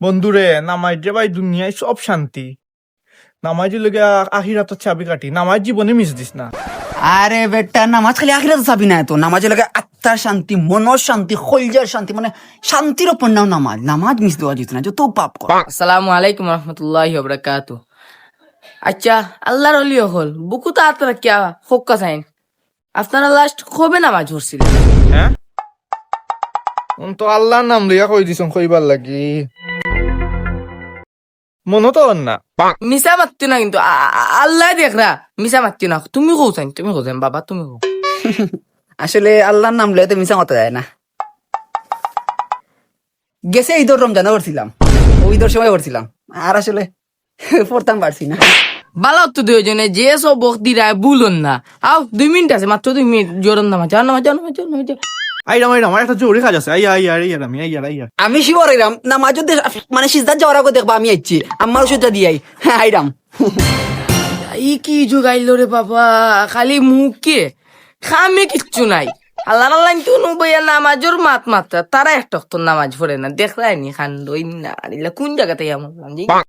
বন্ধুরে নামাজ যে ভাই দুনিয়ায় সব শান্তি। নামাজ লগে আখিরাত চাবি কাটি নামাজ জীবনে মিস দিস না। আরে বেটা নামাজ খালি আখিরা তো চাবি না তো। নামাজে লাগে আত্মার শান্তি মনের শান্তি শৈলজার শান্তি মানে শান্তির ওপর নাও নামাজ। নামাজ মিস দেওয়া যেত না যত পাপ কর। আসসালামু আলাইকুম রহমতুল্লাহি ওবরাকাতু আচ্ছা আল্লাহর অলি হল বুকু তো আপনারা কিয়া হক্কা চাইন আপনারা লাস্ট কবে নামাজ পড়ছিলেন? হ্যাঁ? তো আল্লাহর নাম লইয়া কই দিছন কইবার লাগি? মনে তো হন না মিশা মারতি না কিন্তু আল্লাহ দেখরা মিশা মারতি না। তুমি কৌ চাইন তুমি কৌ চাইন বাবা তুমি কৌ আসলে আল্লাহর নাম লয়ে তো মিশা মতো যায় না। গেছে ঈদর রমজানে করছিলাম ঈদর সময় করছিলাম আর আসলে পড়তাম পারছি না। বালা তো দুইজনে যে সব বক্তি রায় বুলন না। আও দুই মিনিট আছে মাত্র দুই মিনিট জোরন নামাজ যাও নামাজ যাও নামাজ যাও নামাজ যাও আইরাম আইরাম আমার একটা জরুরি কাজ আছে। আইয়া আইয়া আইয়া আমি আইয়া আইয়া আমি শিবর আইরাম নামাজ মানে সিজদার যাওয়ার আগে দেখবা আমি আইছি। আমার ওষুধটা দিয়াই হ্যাঁ আইরাম। ই কি জোগাইলো রে বাবা খালি মুখে খামে কিচ্ছু নাই। আল্লাহ আল্লাহ তো নবইয়া নামাজের মাত মাত্রা তারা একটা নামাজ পড়ে না দেখলাই নি। খান দই না কোন জায়গাতে